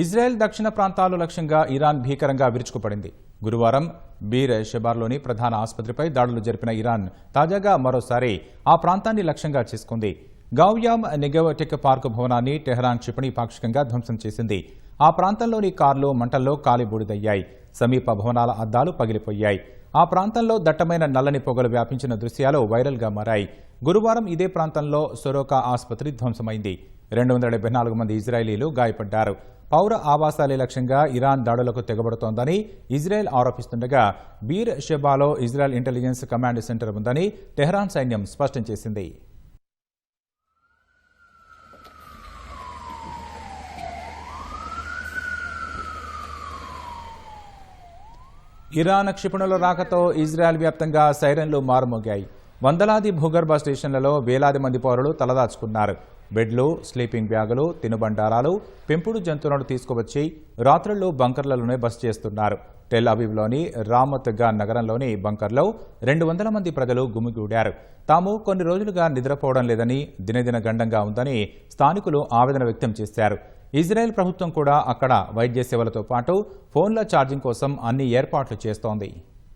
Israel దక్షిణ ప్రాంతాలు లక్ష్యంగా ఇరాన్ భీకరంగా విరుచుకుపడింది. గురువారం బీర్ షెబార్లోని ప్రధాన ఆసుపత్రిపై దాడులు జరిపిన ఇరాన్ తాజాగా మరోసారి ఆ ప్రాంతాన్ని లక్ష్యంగా చేసుకుంది. గావ్యామ్ నిగవటెక్ పార్క్ భవనాన్ని టెహరాన్ క్షిపణి పాక్షికంగా ధ్వంసం చేసింది. ఆ ప్రాంతంలోని కార్లు మంటల్లో కాలిబూడిదయ్యాయి సమీప భవనాల అద్దాలు పగిలిపోయాయి. ఆ ప్రాంతంలో దట్టమైన నల్లని పొగలు వ్యాపించిన దృశ్యాలు వైరల్గా మారాయి. గురువారం ఇదే ప్రాంతంలో సొరోకా ఆసుపత్రి ధ్వంసమైంది. రెండు వందల డెబ్బై నాలుగు మంది ఇజ్రాయేలీలు గాయపడ్డారు. పౌర ఆవాసాలే లక్ష్యంగా ఇరాన్ దాడులకు తెగబడుతోందని ఇజ్రాయెల్ ఆరోపిస్తుండగా బీర్ షెబాలో ఇజ్రాయెల్ ఇంటెలిజెన్స్ కమాండ్ సెంటర్ ఉందని టెహ్రాన్ సైన్యం స్పష్టం చేసింది. ఇరాన్ క్షిపణుల రాకతో ఇజ్రాయెల్ వ్యాప్తంగా సైరన్లు మారుమోగాయి. వందలాది భూగర్భ స్టేషన్లలో వేలాది మంది పౌరులు తలదాచుకున్నారు. బెడ్లు స్లీపింగ్ బ్యాగులు తినుబండారాలు పెంపుడు జంతువులను తీసుకువచ్చి రాత్రుల్లో బంకర్లలోనే బస చేస్తున్నారు. టెల్ అవీవ్లోని రామత్గా నగరంలోని బంకర్లో రెండు వందల మంది ప్రజలు గుమిగూడారు. తాము కొన్ని రోజులుగా నిద్రపోవడం లేదని దినదిన గండంగా ఉందని స్థానికులు ఆవేదన వ్యక్తం చేశారు. ఇజ్రాయెల్ ప్రభుత్వం కూడా అక్కడ వైద్య సేవలతో పాటు ఫోన్ల ఛార్జింగ్ కోసం అన్ని ఏర్పాట్లు చేస్తోంది.